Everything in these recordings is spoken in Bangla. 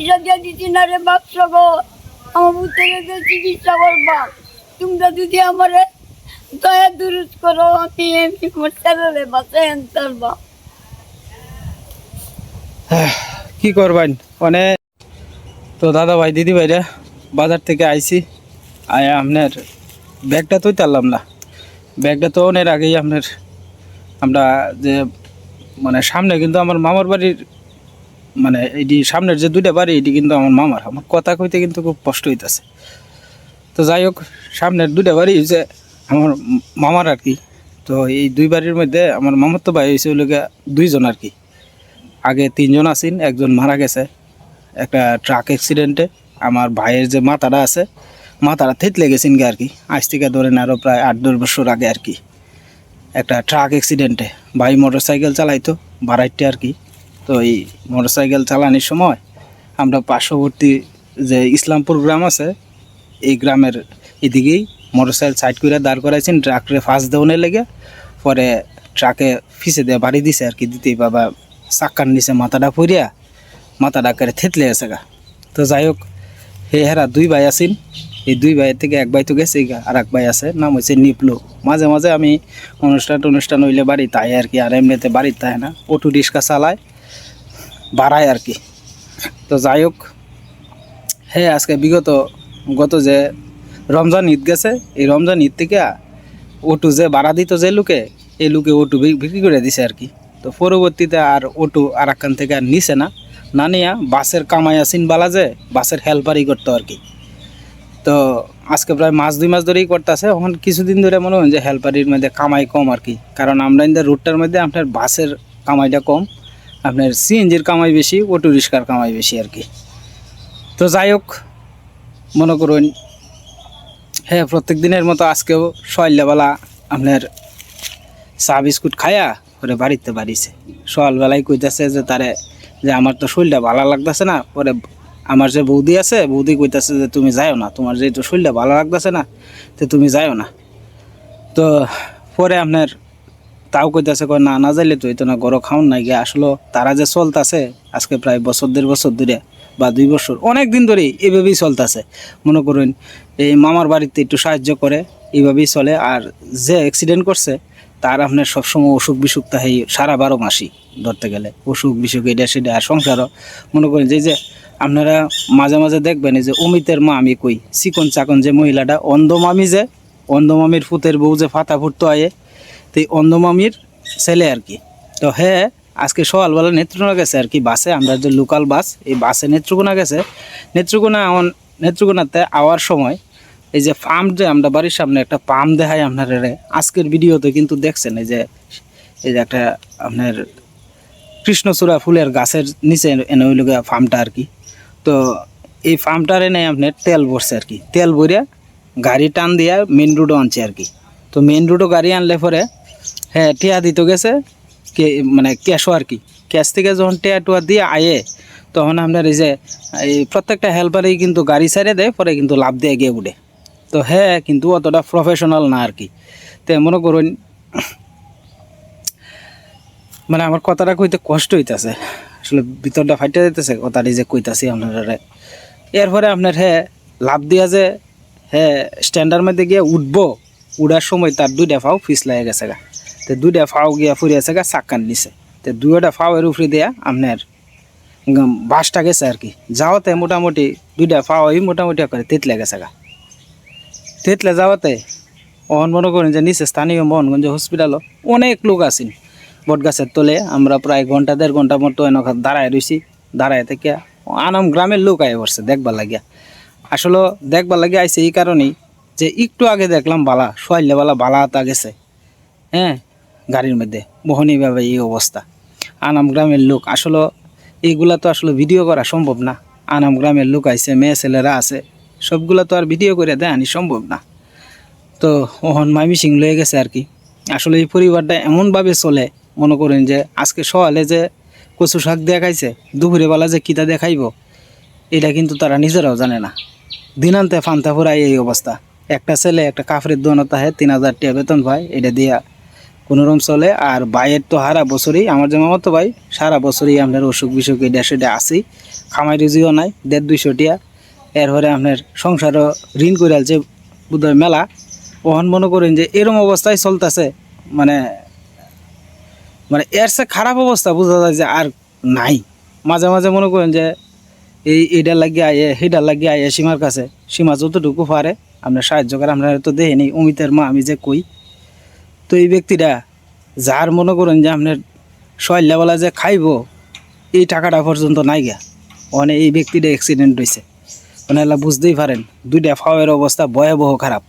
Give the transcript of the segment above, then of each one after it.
পয়সা দিয়ে না রে বাপসা গো আমার পুত্রকে চিকিৎসা করবা। তোমরা যদি আমার দয়া দুরুদ করো, আমি এমনি ছেলেরে বাঁচাই আনতে পারবা। কি করবেন? মানে তো দাদা ভাই, দিদি ভাইরা, বাজার থেকে আইছি। আয়া আপনার ব্যাগটা তোই তারলাম না। ব্যাগটা তো অনেক আগেই আপনার, আমরা যে মানে সামনে কিন্তু আমার মামার বাড়ির মানে এটি সামনের যে দুইটা বাড়ি, এটি কিন্তু আমার মামার। আমার কথা কইতে কিন্তু খুব কষ্ট হইতেছে। তো যাই হোক, সামনের দুইটা বাড়ি হচ্ছে আমার মামার আর কি। তো এই দুই বাড়ির মধ্যে আমার মামার তো ভাই হয়েছে ওই লোকে দুইজন আর কি। আগে তিনজন আছেন, একজন মারা গেছে। একটা ট্রাক অ্যাক্সিডেন্টে আমার ভাইয়ের যে মাথাটা আছে, মাথাটা থেতলে গেছেন গে আর কি। আজ থেকে ধরেন আরও প্রায় আট, দশ বছর আগে আর কি। একটা ট্রাক অ্যাক্সিডেন্টে ভাই মোটর সাইকেল চালাইতো, বারাইটে আর কি। তো এই মোটর সাইকেল চালানোর সময় আমরা পার্শ্ববর্তী যে ইসলামপুর গ্রাম আছে, এই গ্রামের এদিকেই মোটর সাইকেল সাইড করে দাঁড় করাইছেন ট্রাকরে ফাঁস দেওয়ানের লেগে। পরে ট্রাকে ফিসে দিয়ে বাড়ি দিছে আর কি, দিতেই বাবা চাক্কার নিচে মাথাটা পড়িয়া মাথাটা করে থেতলে আছে গা। তো যাই হোক, হে হেরা দুই ভাই আছেন, এই দুই ভাইয়ের থেকে এক ভাই তো গেছে আর এক ভাই আছে, নাম হচ্ছে নিপলু। মাঝে মাঝে আমি অনুষ্ঠান অনুষ্ঠান হইলে বাড়ি তাই আর কি, আর এমনিতে বাড়িতে তাই না, অটো রিক্সা চালায়। বাড়ায় আর কি। তো যাই হোক হ্যাঁ আজকে বিগত, গত যে রমজান ঈদ গেছে, এই রমজান ঈদ থেকে অটো যে বাড়া দিত যে লোকে, এই লোকে বি- বিক্রি করে দিছে আর কি। তো পরবর্তীতে আর অটো আর একখান থেকে আর নিছে না। না নিয়া বাসের কামাই আসিন বালা যে, বাসের হেল্পারই করতো আর কি। তো আজকে প্রায় মাস, দুই মাস ধরেই করতেছে। এখন কিছুদিন ধরে মনে হয় যে হেল্পারির মধ্যে কামাই কম আর কি। কারণ আমরা রুটটার মধ্যে আপনার বাসের কামাইটা কম। আপনার সিএনজির কামাই বেশি অটো রিক্সার কামাই বেশি আর কি। তো যাই হোক, মনে করুন হ্যাঁ প্রত্যেক দিনের মতো আজকেও সকালবেলা আপনার চা বিস্কুট খায়া পরে বাড়িতে বাড়িছে। সকালবেলায় কইতাছে যে তারে যে আমার তো শরীরটা ভালো লাগতেছে না, পরে আমার যে বৌদি আছে, বৌদি কইতাছে যে তুমি যাও না, তোমার যেহেতু শরীরটা ভালো লাগতেছে না, তো তুমি যাও না। তো পরে আপনার তাও কইতাছে কয়, না না যাইলে তো না, গরো খাওন নাই গিয়ে আসলে তারা যে চলতেছে, আজকে প্রায় বছর, দেড় বছর ধরে বা দুই বছর, অনেক দিন ধরেই এভাবেই চলতেছে। মনে করুন, এই মামার বাড়িতে একটু সাহায্য করে এইভাবেই চলে। আর যে অ্যাক্সিডেন্ট করছে, তার আপনার সবসময় অসুখ বিসুখ তাই সারা বারো মাসই ধরতে গেলে। অসুখ বিসুখ, এটা সেটা, আর সংসারও। মনে করেন, যে যে আপনারা মাঝে মাঝে দেখবেন যে অমিতের মা, আমি কই চিকন চাকন যে মহিলাটা অন্ধমামি যে অন্ধমামির ফুতের বউ যে ফাতা ফুটতো আয়ে তো এই অন্ধমামির ছেলে আর কি। তো হ্যাঁ আজকে সকালবেলা নেত্রকোনা গেছে আর কি বাসে, আমরা যে লোকাল বাস, এই বাসে নেত্রকোনা গেছে। নেত্রকোনা এমন, নেত্রকোনাতে আওয়ার সময় এই যে ফার্ম যে আমরা বাড়ির সামনে একটা পাম্প দেখাই আপনার আজকের ভিডিওতে কিন্তু দেখছেন এই যে এই যে একটা আপনার কৃষ্ণচূড়া ফুলের গাছের নিচে এনে ওই লোক ফার্মটা আর কি। তো এই ফার্মটার এনে আপনার তেল ভরছে আর কি। তেল ভরিয়া গাড়ি টান দিয়া মেন রোডও আনছে আর কি। তো মেন রোডও গাড়ি আনলে পরে হ্যাঁ টিয়া দিতে গেছে। কে মানে ক্যাশও আর কি। ক্যাশ থেকে যখন টিয়া টুয়া দিয়ে আয়ে, তখন আপনার এই যে, এই প্রত্যেকটা হেল্পারেই কিন্তু গাড়ি ছাড়ে দেয়, পরে কিন্তু লাভ দিয়ে গিয়ে উঠে। তো হ্যাঁ কিন্তু অতটা প্রফেশনাল না আর কি। তো মনে করুন মানে আমার কথাটা কইতে কষ্ট হইতেছে। আসলে ভিতরটা ফাইটে যেতেছে কথাটি যে কইতাছি আপনারা এরপরে আপনার হ্যাঁ লাভ দিয়া যে হ্যাঁ স্ট্যান্ডার মধ্যে গিয়ে উঠবো। উড়ার সময় তার দুইটা ফাও ফিস লাগে গেছে গা। তো দুইটা ফাও গিয়া ফুরিয়েছে গা চাক্কান নিচে তো দুইটা ফাও এর উপরে দিয়া আপনার বাসটা গেছে আর কি। যাওয়াতে মোটামুটি দুইটা ফাও এই মোটামুটি করে তেতলে গেছে গা। তেতলে যাওয়াতে অহন মনে করেন যে নিচে স্থানীয় মোহনগঞ্জ হসপিটালও অনেক লোক আছেন। বটগাছের তলে আমরা প্রায় ঘণ্টা, দেড় ঘণ্টা মতো এনেকা দাঁড়ায় রয়েছি দাঁড়ায় থেকে আনাম গ্রামের লোক আয় পড়ছে দেখবার লাগিয়া। আসলে দেখবার লাগে আইছে এই কারণেই যে একটু আগে দেখলাম বালা সোয়াইলে বালা বালা তা গেছে। হ্যাঁ গাড়ির মধ্যে। মোহনীভাবে এই অবস্থা। আনাম গ্রামের লোক, আসলে এইগুলা তো আসলে ভিডিও করা সম্ভব না। আনাম গ্রামের লোক আইছে, মেয়ে ছেলেরা আছে, সবগুলা তো আর ভিডিও করে দেয়ানি সম্ভব না। তো ওহন মাইমি সিং লয়ে গেছে আর কি। আসলে এই পরিবারটা এমনভাবে চলে, মনে করেন যে আজকে সকালে যে কচু শাক দেখাইছে দুপুরে বেলা যে কিতা দেখাইব, এটা কিন্তু তারা নিজেরাও জানে না। দিনান্তে ফান্তা ফুরাই এই অবস্থা। একটা ছেলে একটা কাফরের দোনো তাহে তিন হাজার টাকা বেতন পায়, এটা দিয়া কোনোরকম চলে, আর ভাইয়ের তো হারা বছরই, আমার যে মামাতো ভাই, সারা বছরই আপনার অসুখ বিসুখ এটা সেটা আসি খামাই রুজিও নাই, দেড় দুইশো টিয়া। এরপরে আপনার সংসারও ঋণ করে আলছে বুধহয় মেলা। ওহন মনে করেন যে এরম অবস্থায় চলতেছে মানে মানে এর সে খারাপ অবস্থা বোঝা যায় যে আর নাই। মাঝে মাঝে মনে করেন যে এই এইটা লাগিয়ে আয়ে সেইটা লাগিয়ে আয়ে সীমার কাছে। সীমা যতটুকু পারে, আপনার সাহায্য করে, আপনার তো দেখিনি, অমিতের মা, আমি যে কই। তো এই ব্যক্তিটা যার মনে করেন যে আপনার সহল্যাবেলা যে খাইব, এই টাকাটা পর্যন্ত নাই গা। মানে এই ব্যক্তিটা অ্যাক্সিডেন্ট হয়েছে মানে বুঝতেই পারেন, দুইটা ফাওয়ের অবস্থা ভয়াবহ খারাপ।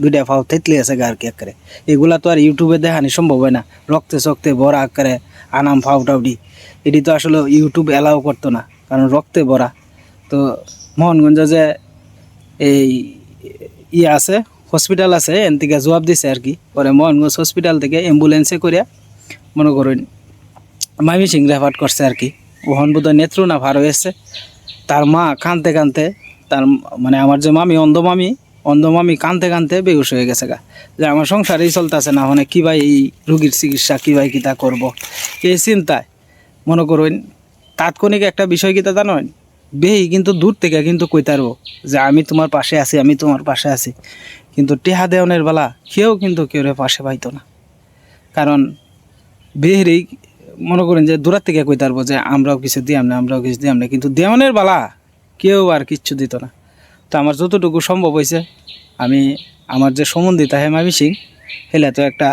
দুইটা ফাও থেতলে আছে গা আর কি আকারে এগুলা তো আর ইউটিউবে দেখানি সম্ভব হয় না। রক্তে চক্তে ভরা আকারে আনাম ফাউ টাউডি এটি তো আসলে ইউটিউব অ্যালাউ করতো না, কারণ রক্তে ভরা। তো মোহনগঞ্জ যে এই ইয়ে আছে হসপিটাল আছে এন থেকে জবাব দিছে আর কি। পরে মোহনগঞ্জ হসপিটাল থেকে অ্যাম্বুলেন্সে করে মনে করুন মামি সিং রেফার করছে আর কি। ওহন বোধ নেত্র না ভার হয়েছে। তার মা কানতে কানতে তার মানে আমার যে মামি, অন্ধ মামি অন্ধ মামি কানতে কানতে বেহুশ হয়ে গেছে গা। যে আমার সংসারেই চলতেছে না মানে কী ভাই এই রুগীর চিকিৎসা, কী ভাই কী তা করব? এই চিন্তায় মনে করুন তাৎক্ষণিক একটা বিষয় কী তা জানেন? বেহি কিন্তু দূর থেকে কিন্তু কইতারবো যে আমি তোমার পাশে আছি, আমি তোমার পাশে আছি। কিন্তু টেহা দেওয়ানের বেলা কেউ কিন্তু কেউ পাশে পাইতো না। কারণ বিহেরি মনে করেন যে দূরার থেকে কই তারব যে আমরাও কিছু দিয়াম না, আমরাও কিছু দিয়াম না, কিন্তু দেওয়ানের বেলা কেউ আর কিচ্ছু দিত না। তো আমার যতটুকু সম্ভব হয়েছে আমি আমার যে সম্বন্ধী তাহে মামি সিং হেলে তো একটা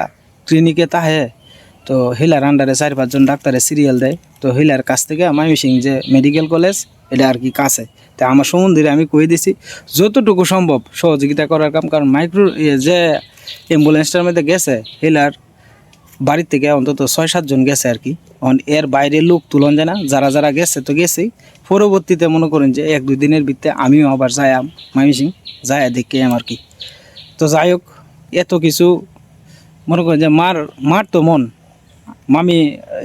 ক্লিনিকে তাহে তো হিলার আন্ডারে চার পাঁচজন ডাক্তারে সিরিয়াল দেয়। তো হিলার কাছ থেকে মামি সিং যে মেডিকেল কলেজ এটা আর কি কাছে। তা আমার সম্বন্ধীরে আমি কই দিছি, যতটুকু সম্ভব সহযোগিতা করার কাম, কারণ মাইক্রো যে অ্যাম্বুলেন্সটার মধ্যে গেছে, হিলার বাড়ির থেকে অন্তত ছয় সাতজন গেছে আর কি। এর বাইরে লোক তুলন যায় না যারা যারা গেছে তো গেছেই। পরবর্তীতে মনে করেন যে এক দুই দিনের ভিত্তে আমিও আবার যাই আম মামি সিং যাই দেখে আর কি। তো যাই হোক, এত কিছু মনে করেন যে মার মার তো মন। মামি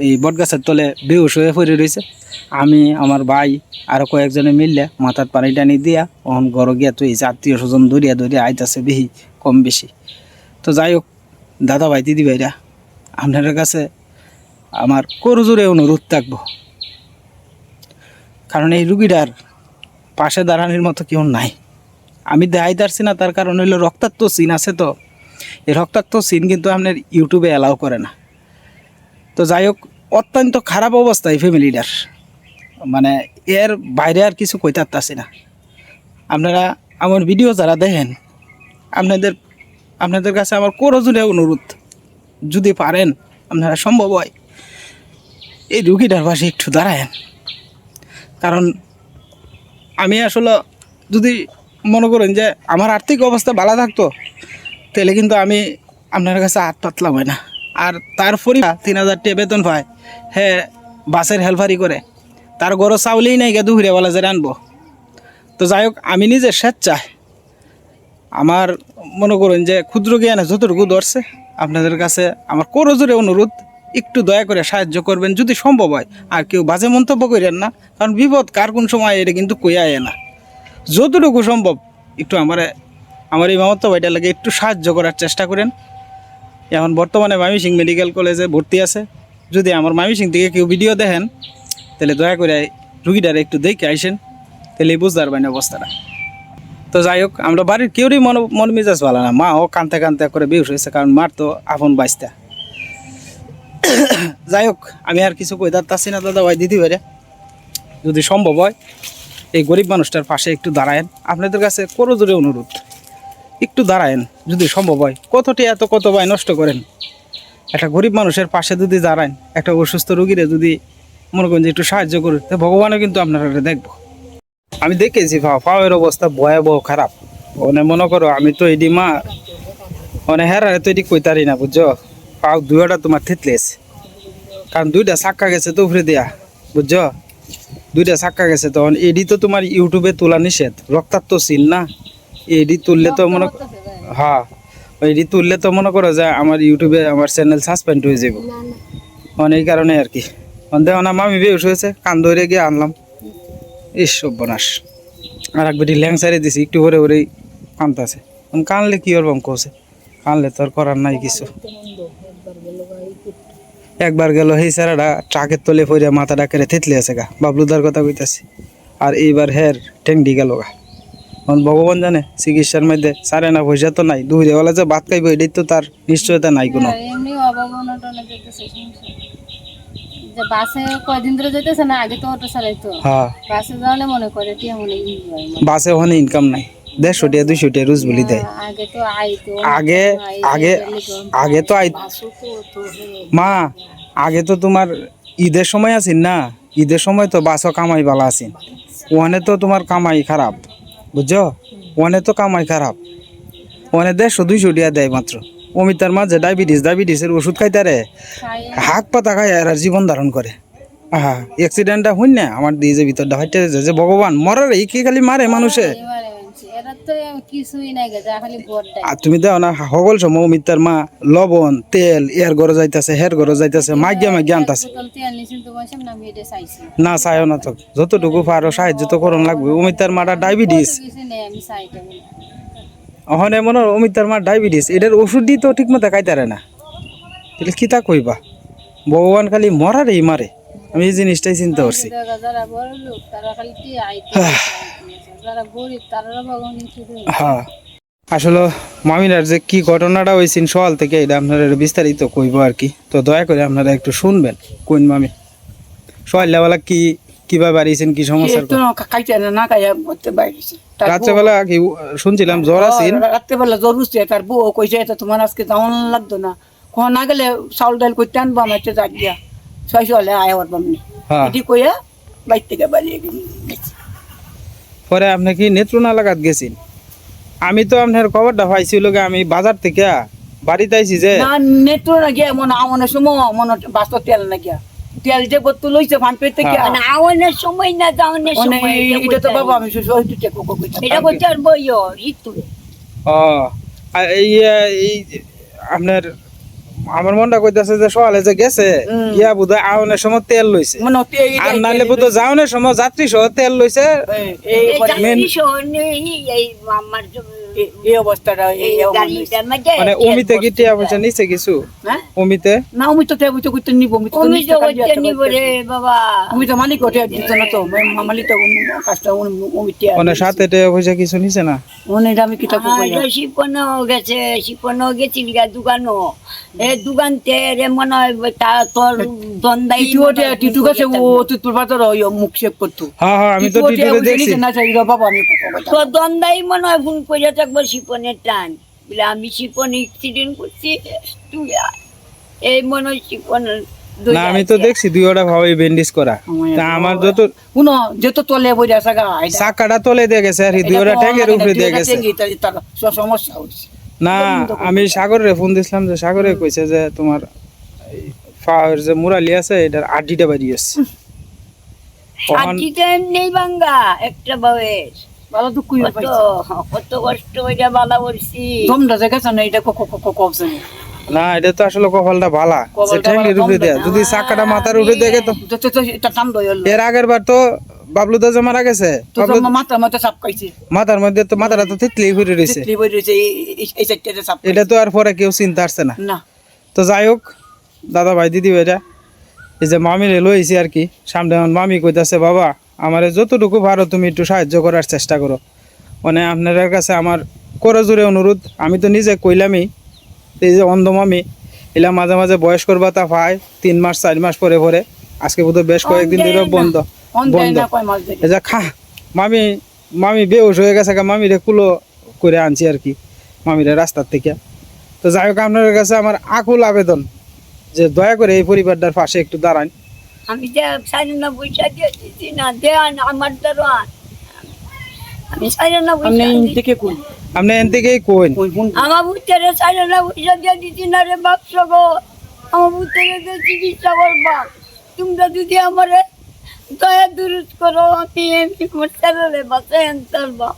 এই বটগাছের তলে বেহুশ হয়ে পড়ে রয়েছে। আমি, আমার ভাই আরও কয়েকজনে মিললে মাথার পানি টানি দিয়া অহন ঘর গিয়া তো এই আত্মীয় স্বজন দরিয়া দরিয়া আইতাছে বেশি কম বেশি। তো যাই হোক, দাদা ভাই, দিদি ভাইরা, আপনাদের কাছে আমার করজোরে অনুরোধ থাকব। কারণ এই রুগীটার পাশে দাঁড়ানোর মতো কেউ নাই। আমি দেখাই পারছি না, তার কারণ হইল রক্তাক্ত সিন আছে তো। এই রক্তাক্ত সিন কিন্তু আপনার ইউটিউবে অ্যালাউ করে না। তো যাই হোক, অত্যন্ত খারাপ অবস্থা এই ফ্যামিলিটার মানে এর বাইরে আর কিছু কইতে পারতাছি না। আপনারা আমার ভিডিও যারা দেখেন, আপনাদের আপনাদের কাছে আমার করজোরে অনুরোধ, যদি পারেন, আপনারা সম্ভব হয়, এই রুগীটার পাশে একটু দাঁড়ায়েন। কারণ আমি আসলে যদি মনে করেন যে আমার আর্থিক অবস্থা ভালো থাকতো, তাহলে কিন্তু আমি আপনার কাছে হাত পাতলাম না। আর তার পরিবার তিন হাজার টাকা বেতন পায়। হে বাসের হেলফারি করে। তার গরো চাউলেই নাই গে দুপুরে বলা যে আনব তো যাই হোক, আমি নিজে স্বেচ্ছায় আমার মনে করুন যে ক্ষুদ্র জ্ঞানে যতটুকু ধরছে আপনাদের কাছে আমার করজোরে অনুরোধ, একটু দয়া করে সাহায্য করবেন যদি সম্ভব হয়। আর কেউ বাজে মন্তব্য করেন না, কারণ বিপদ কার কোন সময় এটা কিন্তু কইয়া আয় না। যতটুকু সম্ভব একটু আমার আমার এই মামাত্ম ভাইটা লাগে একটু সাহায্য করার চেষ্টা করেন। এখন বর্তমানে মামিসিং মেডিকেল কলেজে ভর্তি আছে। যদি আমার মামিসিং থেকে কেউ ভিডিও দেখেন, তাহলে দয়া করে রুগীটারে একটু দেখে আইসেন তাহলে বুঝতে পারবেন অবস্থাটা। তো যাই হোক, আমরা বাড়ির কেউরই মন মন মেজাজ ভালো না। মা ও কানতে কানতে করে বেউস হয়েছে, কারণ মার তো আপন বাইসটা যাই হোক, আমি আর কিছু কই দাঁড়াচ্ছি না দাদা ভাই, দিদি ভাইরা, যদি সম্ভব হয়, এই গরিব মানুষটার পাশে একটু দাঁড়ায়েন। আপনাদের কাছে করো জোরে অনুরোধ। একটু দাঁড়ায়েন, যদি সম্ভব হয়। কতটি এত কত ভাই নষ্ট করেন? একটা গরিব মানুষের পাশে যদি দাঁড়ান, একটা অসুস্থ রুগীরে যদি মনে করেন যে একটু সাহায্য করুন, তো ভগবানও কিন্তু আপনারা দেখব। আমি দেখেছি পাও পাওয়ের অবস্থা ভয়াবহ খারাপ। মানে মনে করো, আমি তো এডি মা মানে হেরারে তো এটি কইতারি না, বুঝছ? পাও দুইটা তোমার থেতলেছে কারণ দুইটা চাক্কা গেছে তো উফরে দেয়া, বুঝছ? দুইটা চাক্কা গেছে, তখন এডি তো তোমার ইউটিউবে তোলা নিষেধ। রক্তাক্ত ছিল না? এডি তুললে তো মনে হ্যাঁ এডি তুললে তো মনে করো যে আমার ইউটিউবে আমার চ্যানেল সাসপেন্ড হয়ে যাবে মানে এই কারণে আর কি। দেখো না মামি বেউস হয়েছে কান ধরে গিয়ে আনলাম। ইস সর্বনাশ। আর এক বেটি ল্যাং সাইরে দিছি একটু করে ওরেই কানতেছে। কানলে কি করবাম কোসে কানলে তো আর করার নাই কিছু। একবার গেল সেই স্যারাটা ট্রাকের তলে পড়ে মাথাটা কেড়ে থেতলে আছে গা। বাবলুদার কথা কইতাছি। আর এইবার হের টেংডি গেল গা। এখন ভগবান জানে চিকিৎসার মধ্যে সারে না পয়সা তো নাই। দুই রেওয়ালা যে ভাত খাইব এটাই তো তার নিশ্চয়তা নাই কোনো। বাসে হ্যাঁ হয়। বাসে ওখানে ইনকাম নাই। দেড়শো টাকা দুইশো টাকা রোজ বলি দেয়। আগে আগে আগে আগে তো আই মা আগে তো তোমার ঈদের সময় আছেন না? ঈদের সময় তো বাসও কামাই বালা আছেন। ওখানে তো তোমার কামাই খারাপ। বুঝছ? ওনে তো কামাই খারাপ। ওনে দেড়শো, দুইশো ডিয়া দেয় মাত্র। অমিতার মাঝে ডায়াবেটিস, ডায়াবেটিসের ওষুধ খাইতে রে হাক পাতা খাই আর জীবন ধারণ করে। আহা অ্যাক্সিডেন্টটা হইন না? আমার দিয়ে যে ভিতরটা হাইটে যে ভগবান, মরার এই কি খালি মারে মানুষে? তো কিছুই নাই গে খালি ভোট আর তুমি দেখো না সকল সময় অমিতার মা লবণ তেল এর ঘরে যাইতাছে হের ঘরে যাইতাছে মাগ্যা মাগ্যা আনতাছে। না চাইও না তো। যতটুকু পারো সাহায্য তো করুন লাগবে। অমিতার মাটা ডায়াবেটিস। তো কিছু নেই আমি চাইতে বলি। ওখানে মনে হয় অমিতার মা ডায়াবেটিস। এটার ওষুধ দিয়ে তো ঠিক মতো খাইতারে না। তাহলে কি তা কইবা? ভগবান খালি মরারই মারে। আমি এই জিনিসটাই চিন্তা করছি। হ্যাঁ আসলে মামিনার যে কি ঘটনাটা হয়েছিল সকাল থেকে এটা আপনারা বিস্তারিত কইব আর কি। তো দয়া করে আপনারা একটু শুনবেন কোন মামি? সকালবেলা কি কীভাবে বাড়িয়েছেন কি সমস্যার একটু খাইতে না না খাইয়া করতে বউ- রাত্রেবেলা কি শুনছিলাম জ্বর আছেন রাত্রেবেলা জ্বর উঠছে তার বউ কইছে এটা তোমার আজকে যাওয়ান লাগতো না। কোন না গেলে চাউল ডাল করতে আনব আমার তো দিয়া ছয়শো হলে আয় হওয়ার বামনি হ্যাঁ। এটি কইয়া বাইর থেকে বাড়িয়ে গেছি। পরে আপনি কি নেত্রনা লাগাত গেছেন? আমি তো আপনার খবরটা পাইছিল আমি বাজার থেকে বাড়িতে আইছি যে না নেত্র না গিয়া মনে আমনের সময় মনে বাস্তব তেল না গিয়া তেল যে বত্তু লইছে ফান পেট থেকে হ্যাঁ। মানে আওয়ানের সময় না যাওয়ানের মানে সময় এটা তো বাবা আমি সহিত চেক এটা আর বইও ঋতু ও এই এই আপনার আমার মনটা কইতাছে যে সকালে যে গেছে ইয়া বোধহয় আউনের সময় তেল লইছে। মনে আর নালে বুধ যাওনের সময় যাত্রী সহ তেল লইছে। এই- এই অবস্থাটা এই মানে অমিতে কি টিয়া পয়সা নিছে কিছু? হ্যাঁ? অমিতে? না করতে নিব করতে নিব রে বাবা। আমি মালিক ওঠে দিত না তো মালিক তো কাজটা উমিতে মানে সাথে টিয়া পয়সা কিছু নিছে না? মনে আমি কিতা কই শিপনও গেছে শিপনও গেছিল গা দোকানও। এ দোকান তে রে মনে হয় তা তোর দন্দাই টিটু টিটু কাছে ও তুই তোর পাতর মুখ শেপ করতো। হ্যাঁ হ্যাঁ আমি তো টিটু ওঠে টিটুরে ওই দেখছি। না চাই বাবা আমি তোর দন্দাই মনে হয় ফোন করে থাকব শিপনের টান। বলে আমি শিপন অ্যাক্সিডেন্ট করছি তুই এই মনে হয় শিপনের না আমি তো দেখছি দুই ওটা ভাবে ব্যান্ডেজ করা। তা আমার যত শুনো যেত তলে বই আসা গা চাকাটা তলে দিয়ে গেছে আর দুই ওটা ট্যাঙ্কের উপরে দিয়ে গেছে। সমস্যা হচ্ছে। না আমি সাগরে ফোন দিছিলাম যে সাগরে কইছে যে তোমার এই ফাওয়ার যে মুরালি আছে এটার আড্ডিটা বাড়ি আছে দিতে এমনি বাঙ্গা একটা বয়স। ভালো দুঃখ কত কত কষ্ট ওইটা বালা করছি তোমরা জায়গা না এটা কক কক কবছে না এটা তো আসলে কপালটা ভালা যে কপালটা ট্যাঙ্কের ভালা, উপরে দেয়া। যদি চাকাটা মাথার উপরে দেখে তো তো তো এটা টান দই হলো। এর আগের বার তো বাবলু মারা গেছে সাপ খাইছে মাথার মধ্যে তো মাথাটা তিতলি রয়েছে এটা তো আর পরে কেউ চিন্তা আসছে না। না। তো যাই হোক দাদা ভাই দিদি ভাইরা এই যে মামি লইছি আর কি। সামনে মামি কইতাছে বাবা আমারে যতটুকু পারো তুমি একটু সাহায্য করার চেষ্টা করো। মানে আপনার কাছে আমার করে জোরে অনুরোধ আমি তো নিজে কইলামই এই যে অন্ধ মামি এলা মাঝে মাঝে বয়স্কর ভাতা পায় তিন মাস চার মাস পরে পরে আজকে বোধহয় বেশ কয়েকদিন ধরে বন্ধ বন্ধ। যে খা মামি মামি বেউস হয়ে গেছে মামিরে কুলো করে আনছি আর কি মামিরে রাস্তার থেকে। তো যাই হোক আপনার কাছে আমার আকুল আবেদন যে দয়া করে এই পরিবারটার পাশে একটু দাঁড়ান। আমি যে সাড়ে না পয়সা দিয়ে দিচ্ছি না দেন আমার দারোয়ান আমি সাড়ে না আপনি পয়সা। দেখে কোন আপনি এন থেকেই কইন কোন আমার বুঝতে সাড়ে না পয়সা দিয়ে দিচ্ছি না রে বাপস গো আমার বুঝতে চিকিৎসা করবা তোমরা যদি আমার দয়া দুরুদ করো আমি এমনি মোর ছেলে বাঁচে এনতার বা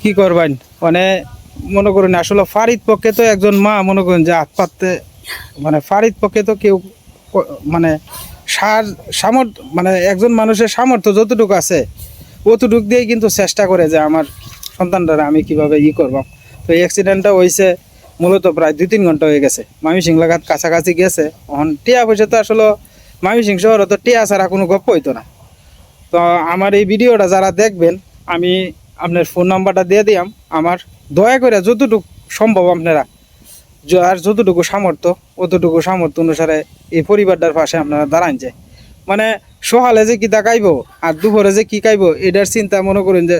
কি করবেন? মানে মনে করেন আসলে ফারিদ পক্ষে তো একজন মা মনে করেন যে হাত পাততে মানে ফারিদ পক্ষে তো কেউ মানে সার সামর্থ্য মানে একজন মানুষের সামর্থ্য যতটুকু আছে, অতটুকু দিয়েই কিন্তু চেষ্টা করে যে আমার সন্তানরা আমি কীভাবে ই করব। তো এই অ্যাক্সিডেন্টটা হয়েছে মূলত প্রায় দুই তিন ঘণ্টা হয়ে গেছে। মামি সিং লাগাত কাছাকাছি গেছে। এখন টিয়া পয়সা তো আসলে মামি সিং শহরে তো টিয়া ছাড়া কোনো গপ্প হইতো না। তো আমার এই ভিডিওটা যারা দেখবেন, আমি আপনার ফোন নাম্বারটা দিয়ে দিয়াম। আমার দয়া করে যতটুকু সম্ভব আপনারা আর যতটুকু সামর্থ্য, অতটুকু সামর্থ্য অনুসারে এই পরিবারটার পাশে আপনারা দাঁড়ান যায় মানে সকালে যে কি খাইব আর দুপুরে যে কি খাইব, এটার চিন্তা মনে করেন যে,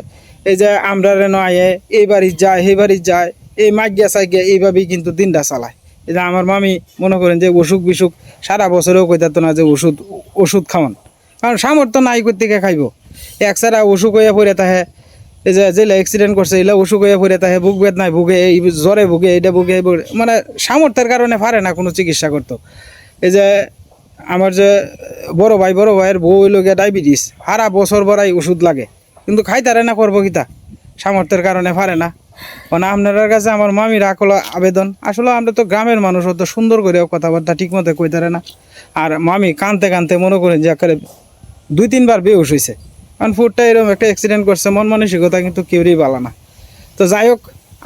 এই যে আমরা রে নয়, এই বাড়ি যায়, সেই বাড়ি যায়, এই মাগিয়া সাইগিয়া, এইভাবেই কিন্তু দিনটা চালায়। এই যে আমার মামি মনে করেন যে অসুখ বিসুখ, সারা বছরেও কইতাত না যে ওষুধ ওষুধ খাওয়ান। কারণ সামর্থ্য নাই করতে খাইব? এক সারা অসুখ হইয়া পড়ে তাহে এই যে যেগুলো অ্যাক্সিডেন্ট করছে এগুলো অসুখ হয়ে পড়ে, তাহে বুক বেদ নাই ভুগে, এই জ্বরে ভুগে, এইটা ভুগে। মানে সামর্থ্যের কারণে পারে না কোনো চিকিৎসা করতো। এই যে আমার যে বড় ভাই, বড় ভাইয়ের বউ হইল গিয়ে ডায়াবেটিস সারা বছর বড়াই ওষুধ লাগে। কিন্তু খাইতারে না, করব কিতা? সামর্থ্যের কারণে পারে না। মানে আপনার কাছে আমার মামির আকল আবেদন। আসলে আমরা তো গ্রামের মানুষ, অত সুন্দর করে কথাবার্তা ঠিক মতো কইতারে না। আর মামি কানতে কানতে মনে করেন যে দুই, তিনবার বেউস হয়েছে কারণ ফুটটা এরকম একটা অ্যাক্সিডেন্ট করছে, মন মানসিকতা কিন্তু কেউরই বালা না। তো যাই হোক,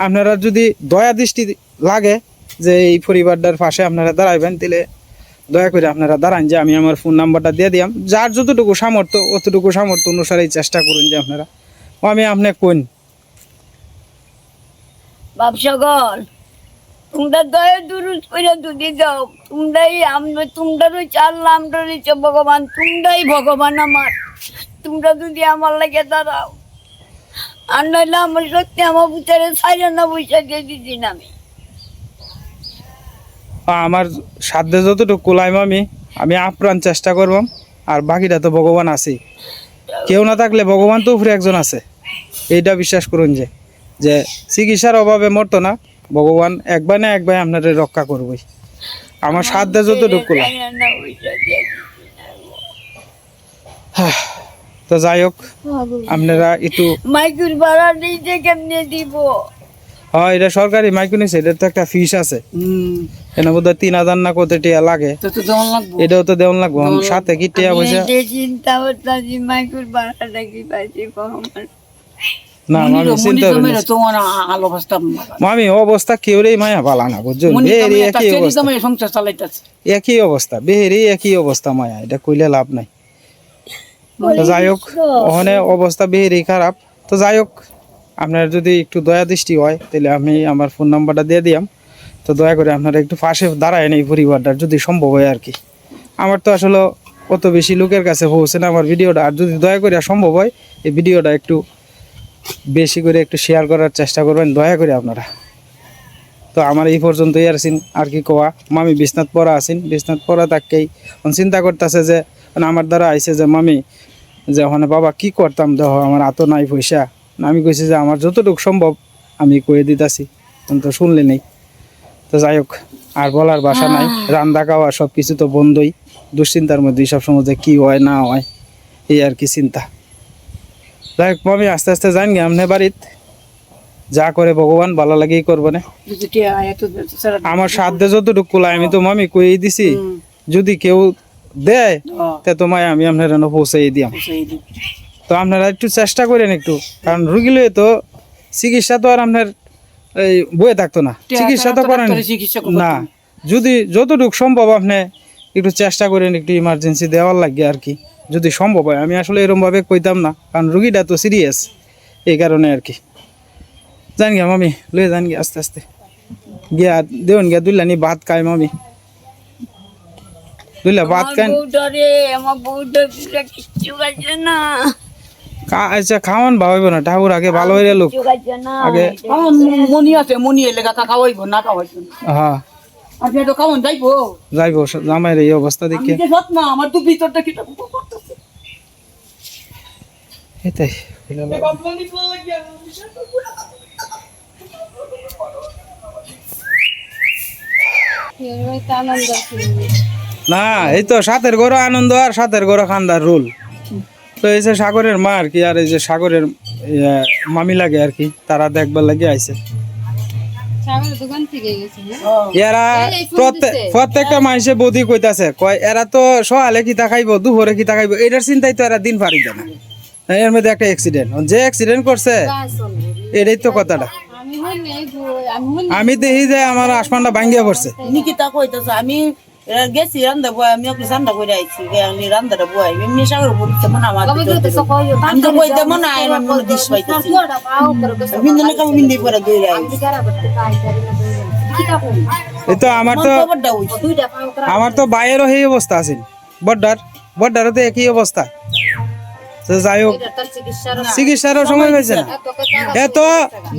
আপনারা যদি দয়া দৃষ্টি লাগে যে এই পরিবারটার পাশে আপনারা দাঁড়াইবেন, তাহলে দয়া করে আপনারা দাঁড়ান যে আমি আমার ফোন নাম্বারটা দিয়ে দিলাম যার যতটুকু সামর্থ্য, অতটুকু সামর্থ্য অনুসারেই চেষ্টা করুন যে আপনারা। ও আমি আপনি কোন? ভগবান, তোমরাই ভগবান আমার। তোমরা যদি আমার লাগে দাঁড়াও। আর নইলে আমার সত্যি আমার বুচারে সাইরে না বৈশা দিয়ে দিদি না আমি। আমার সাধ্যে যতটুকু কুলাইম আমি আমি আপ্রাণ চেষ্টা করব আর বাকিটা তো ভগবান আছেই। কেউ না থাকলে ভগবান তো উপরে একজন আছে। এইটা বিশ্বাস করুন যে যে চিকিৎসার অভাবে মরতো না ভগবান একবার না একবার আপনাদের রক্ষা করবই। আমার সাধ্যে যতটুকু দিয়ে তো যাই হোক আপনারা একটু মাইকুর ভাড়া দিতে কেমনে দিব? হ্যাঁ এটা সরকারি মাইকো নিছে এটার তো একটা ফিস আছে। এনে বোধ হয় তিন হাজার না কত টিয়া লাগে। এটাও তো দেওয়ান লাগবো। সাথে কি টিয়া পয়সা? চিন্তা করতেছি মাইকুর ভাড়াটা কি পাইছি না চিন্তা মামি অবস্থা কেউরেই মায়া পালা না বুঝছ? বেহেরি একই অবস্থা। একই অবস্থা বেহেরি একই অবস্থা মায়া এটা কইলে লাভ নাই। তো যাই হোক ওখানে অবস্থা বেহেরি খারাপ। তো যাই হোক আপনার যদি একটু দয়া দৃষ্টি হয় তাহলে আমি আমার ফোন নাম্বারটা দিয়ে দিয়াম। তো দয়া করে আপনারা একটু পাশে দাঁড়ায় এই পরিবারটার যদি সম্ভব হয় আর কি। আমার তো আসলে অত বেশি লোকের কাছে পৌঁছে না আমার ভিডিওটা। আর যদি দয়া করে সম্ভব হয় এই ভিডিওটা একটু বেশি করে একটু শেয়ার করার চেষ্টা করবেন দয়া করে আপনারা। তো আমার এই পর্যন্ত আর আছেন আর কি কোয়া। মামি বিশ্বনাথ পড়া আছেন। বিশ্বনাথ পড়া তাকেই চিন্তা করতেছে যে আমার দ্বারা আইসে যে মামি যে ওখানে বাবা কি করতাম? দেখো আমার এত নাই পয়সা। আমি কইছি যে আমার যতটুকু সম্ভব আমি কয়ে দিতেছি। তো শুনলে নেই। তো যাই হোক আর বলার বাসা নাই। রান্না খাওয়া সব কিছু তো বন্ধই। দুশ্চিন্তার মধ্যে সবসময় যে কি হয় না হয় এই আর কি চিন্তা। যাই হোক মামি আস্তে আস্তে যান গে আমনে বাড়িত। যা করে ভগবান ভালো লাগেই করব না। আমার সাধ্যে যতটুকু আমি তো মামি কই দিছি। যদি কেউ দেয়? তে তোমায় আমি আপনার পৌঁছাই দিয়াম। তো আপনারা একটু চেষ্টা করেন একটু। কারণ রুগীলে তো চিকিৎসা তো আর আপনার এই বয়ে থাকতো না। চিকিৎসা তো করেন। না। যদি যতটুকু সম্ভব আপনি একটু চেষ্টা করেন একটু ইমার্জেন্সি দেওয়ার লাগে আর কি। যদি সম্ভব হয় আমি আসলে এরকম ভাবে কইতাম না। কারণ রুগীটা তো সিরিয়াস এই কারণে আর কি। জান গিয়া মামি লয়ে যান গিয়া আস্তে আস্তে। গিয়া দেউন গিয়া দুইলানি ভাত খায় মামি। দুইলা ভাত খান। বউটা আমার না। আচ্ছা খাওয়ান ভাবাইব না ঠাকুর আগে ভালো লোক। মনি আছে মনি এলে কাকা খাওয়াইব না খাওয়াইব। হ্যাঁ। আর তো খাওয়ান যাইবো। যাইব জামাইয়ের এই অবস্থা দেখে। না আমার তো ভিতরটা কি এটাই। আনন্দ ছিল না এই তো সাতের গরো আনন্দ আর সাতের গরো খান্দার রোল। তো এই যে সাগরের মা আর কি আর এই যে সাগরের মামি লাগে আর কি তারা দেখবার লাগে আইছে। এরা প্রত্যেকটা মানুষে বৌদি কইতাছে কয় এরা তো সকালে কিতা খাইব দুপুরে কিতা খাইব এটার চিন্তাই তো এরা দিন পারি না। এর মধ্যে একটা অ্যাক্সিডেন্ট যে অ্যাক্সিডেন্ট করছে এটাই তো কথাটা। আমি নেই গো, আমি আমি দেখি যে আমার আসমানটা ভাঙ্গিয়া পড়ছে। আমি এ, গেছি রান্দা বয় আমি ওকে রান্দা করে আইছি আমি রান্দাটা বয় এমনি সাগর বলতে মনে আমার কবে আমি তো কইতে মনে হয় আমার মনে দিস পাইতেছি পাও করে গেছো। বিন্দু কাম বিন্দু করে দৌড়ে আই আমি যারা করতে কাজ করি না কইও। কি তা কই? এই তো আমার তো আমার তো বাইরেরও এই অবস্থা আছে বড্ডার বড্ডারও তো একই অবস্থা তো যাই হোক এটা চিকিৎসারও সময় হয়েছে না। এ তো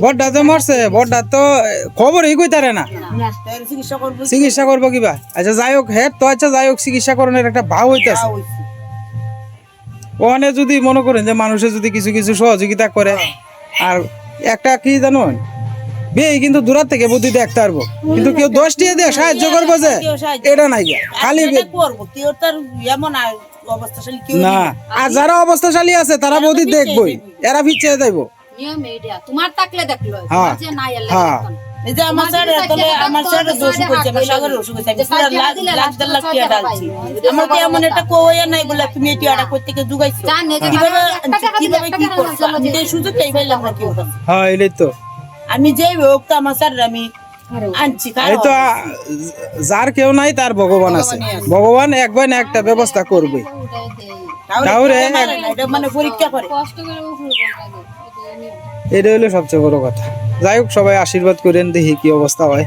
বড্ডা যে মরছে বড্ডা তো খবরই কইতারে না। চিকিৎসা করব কিবা? আচ্ছা যাই হোক তো আচ্ছা যাই হোক চিকিৎসা করণের একটা ভাব হইতেছে। ওখানে যদি মনে করেন যে মানুষে যদি কিছু কিছু সহযোগিতা করে আর একটা কি জানো? বিয়ে কিন্তু দূরার থেকে বুদ্ধি দেখতে পারব কিন্তু কেউ দোষ দিয়ে দিয়ে সাহায্য করব যে? এটা নাই খালি না। আর যারা অবস্থাশালী আছে তারা বৌদি দেখবই। এরা পিছিয়ে যাইব নিয়ম এইটা তোমার থাকলে দেখল। হ্যাঁ। যে নাই এলে হ্যাঁ। এই যে আমার স্যার তাহলে আমার স্যার দোষ কইছে আমার সাগরের অসুখ হইছে আমি লাখ লাখ দেড় লাখ টাকা ডালছি আমার এমন একটা কইয়া নাই বলে তুমি এই টাকাটা কই থেকে জুগাইছো? কীভাবে একটা টাকা দিলে কীভাবে কি করছ? আমি যে- তো পাইলাম না কেউ হ্যাঁ এটাই তো। আমি যেই হোক তো আমার স্যার আমি আনছি এই তো যার কেউ নাই তার ভগবান আছে। ভগবান একবার না একটা ব্যবস্থা করবে। তাহলে এটা মানে পরীক্ষা করে। এটা হলো সবচেয়ে বড় কথা। যাই হোক সবাই আশীর্বাদ করেন দেখি কি অবস্থা হয়।